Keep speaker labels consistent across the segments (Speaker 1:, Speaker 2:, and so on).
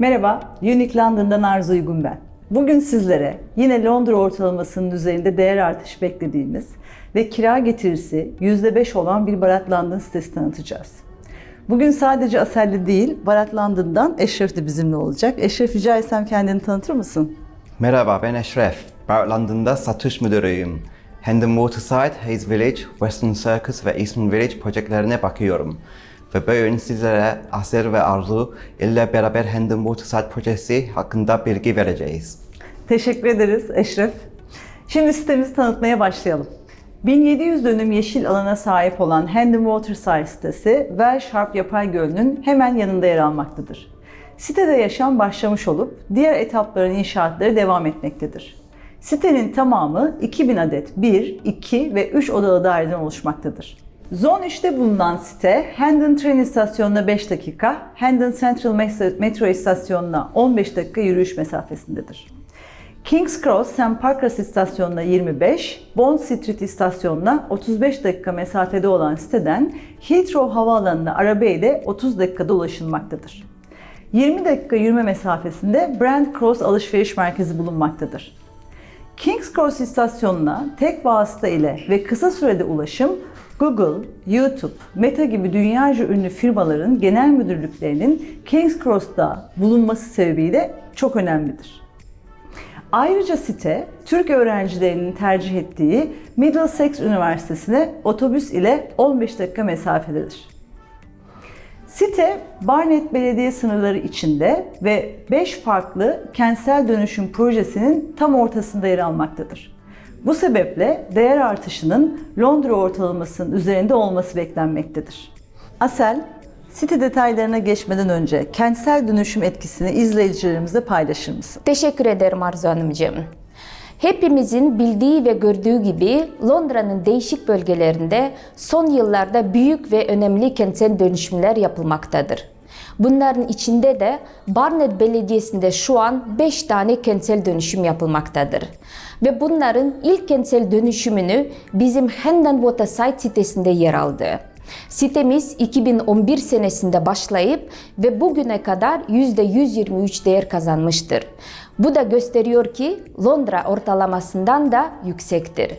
Speaker 1: Merhaba, Unique London'dan Arzu Uygun ben. Bugün sizlere yine Londra ortalamasının üzerinde değer artışı beklediğimiz ve kira getirisi %5 olan bir Barat London sitesi tanıtacağız. Bugün sadece Asel'de değil, Barat London'dan Eşref de bizimle olacak. Eşref rica etsem kendini tanıtır mısın?
Speaker 2: Merhaba ben Eşref. Barat London'da satış müdürüyüm. Hendon Waterside, Hayes Village, Western Circus ve Eastern Village projelerine bakıyorum. Ve bugün sizlere Aser ve Arzu ile beraber Hendon Waterside projesi hakkında bilgi vereceğiz.
Speaker 1: Teşekkür ederiz Eşref. Şimdi sitemizi tanıtmaya başlayalım. 1700 dönüm yeşil alana sahip olan Hendon Waterside sitesi, Well Sharp Yapay Gölü'nün hemen yanında yer almaktadır. Sitede yaşam başlamış olup diğer etapların inşaatları devam etmektedir. Sitenin tamamı 2000 adet 1, 2 ve 3 odalı daireden oluşmaktadır. Zone 3'te bulunan site, Hendon tren istasyonuna 5 dakika, Hendon Central metro istasyonuna 15 dakika yürüyüş mesafesindedir. King's Cross St. Pancras istasyonuna 25, Bond Street istasyonuna 35 dakika mesafede olan siteden Heathrow Havaalanı'na araba ile 30 dakikada ulaşılmaktadır. 20 dakika yürüme mesafesinde Brand Cross alışveriş merkezi bulunmaktadır. King's Cross istasyonuna tek vasıta ile ve kısa sürede ulaşım Google, YouTube, Meta gibi dünyaca ünlü firmaların genel müdürlüklerinin King's Cross'ta bulunması sebebiyle çok önemlidir. Ayrıca site, Türk öğrencilerinin tercih ettiği Middlesex Üniversitesi'ne otobüs ile 15 dakika mesafededir. Site, Barnet Belediye sınırları içinde ve 5 farklı kentsel dönüşüm projesinin tam ortasında yer almaktadır. Bu sebeple değer artışının Londra ortalamasının üzerinde olması beklenmektedir. Asel, site detaylarına geçmeden önce kentsel dönüşüm etkisini izleyicilerimizle paylaşır mısın?
Speaker 3: Teşekkür ederim Arzu Hanımcığım. Hepimizin bildiği ve gördüğü gibi Londra'nın değişik bölgelerinde son yıllarda büyük ve önemli kentsel dönüşümler yapılmaktadır. Bunların içinde de Barnet Belediyesi'nde şu an 5 tane kentsel dönüşüm yapılmaktadır. Ve bunların ilk kentsel dönüşümünü bizim Hendon Waterside sitesinde yer aldı. Sitemiz 2011 senesinde başlayıp ve bugüne kadar %123 değer kazanmıştır. Bu da gösteriyor ki Londra ortalamasından da yüksektir.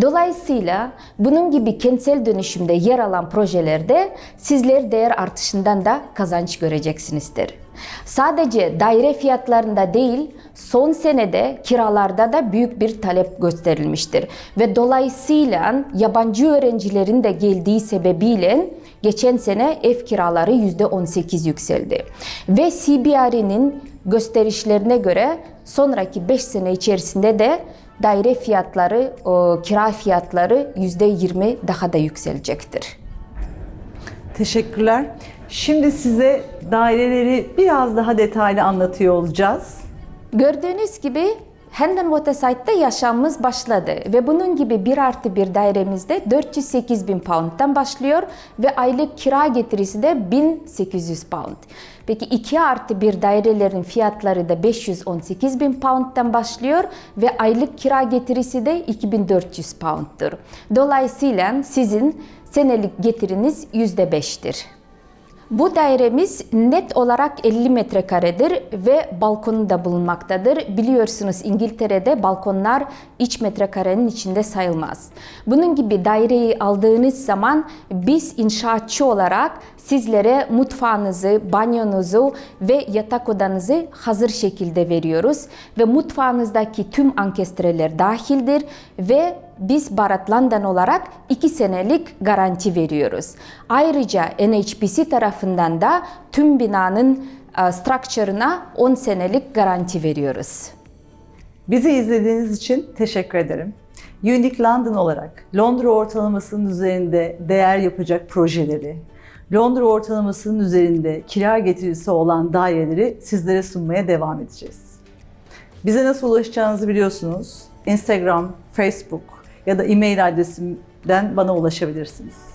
Speaker 3: Dolayısıyla bunun gibi kentsel dönüşümde yer alan projelerde sizler değer artışından da kazanç göreceksinizdir. Sadece daire fiyatlarında değil, son senede kiralarda da büyük bir talep gösterilmiştir. Ve dolayısıyla yabancı öğrencilerin de geldiği sebebiyle geçen sene ev kiraları %18 yükseldi. Ve CBRE'nin gösterişlerine göre sonraki 5 sene içerisinde de daire fiyatları, kira fiyatları %20 daha da yükselecektir.
Speaker 1: Teşekkürler. Şimdi size daireleri biraz daha detaylı anlatıyor olacağız.
Speaker 3: Gördüğünüz gibi Hendon Waterside'da yaşamımız başladı ve bunun gibi bir artı bir dairemizde 408 bin pound'dan başlıyor ve aylık kira getirisi de 1800 pound. Peki 2 artı bir dairelerin fiyatları da 518 bin pound'dan başlıyor ve aylık kira getirisi de 2400 pound'dur. Dolayısıyla sizin senelik getiriniz %5'tir. Bu dairemiz net olarak 50 metrekaredir ve balkonu da bulunmaktadır. Biliyorsunuz İngiltere'de balkonlar iç metrekarenin içinde sayılmaz. Bunun gibi daireyi aldığınız zaman biz inşaatçı olarak sizlere mutfağınızı, banyonuzu ve yatak odanızı hazır şekilde veriyoruz. Ve mutfağınızdaki tüm ankestreler dahildir ve biz Barat London olarak 2 senelik garanti veriyoruz. Ayrıca NHBC tarafından da tüm binanın e, structure'ına 10 senelik garanti veriyoruz.
Speaker 1: Bizi izlediğiniz için teşekkür ederim. Unique London olarak Londra ortalamasının üzerinde değer yapacak projeleri, Londra ortalamasının üzerinde kira getirisi olan daireleri sizlere sunmaya devam edeceğiz. Bize nasıl ulaşacağınızı biliyorsunuz. Instagram, Facebook ya da e-mail adresimden bana ulaşabilirsiniz.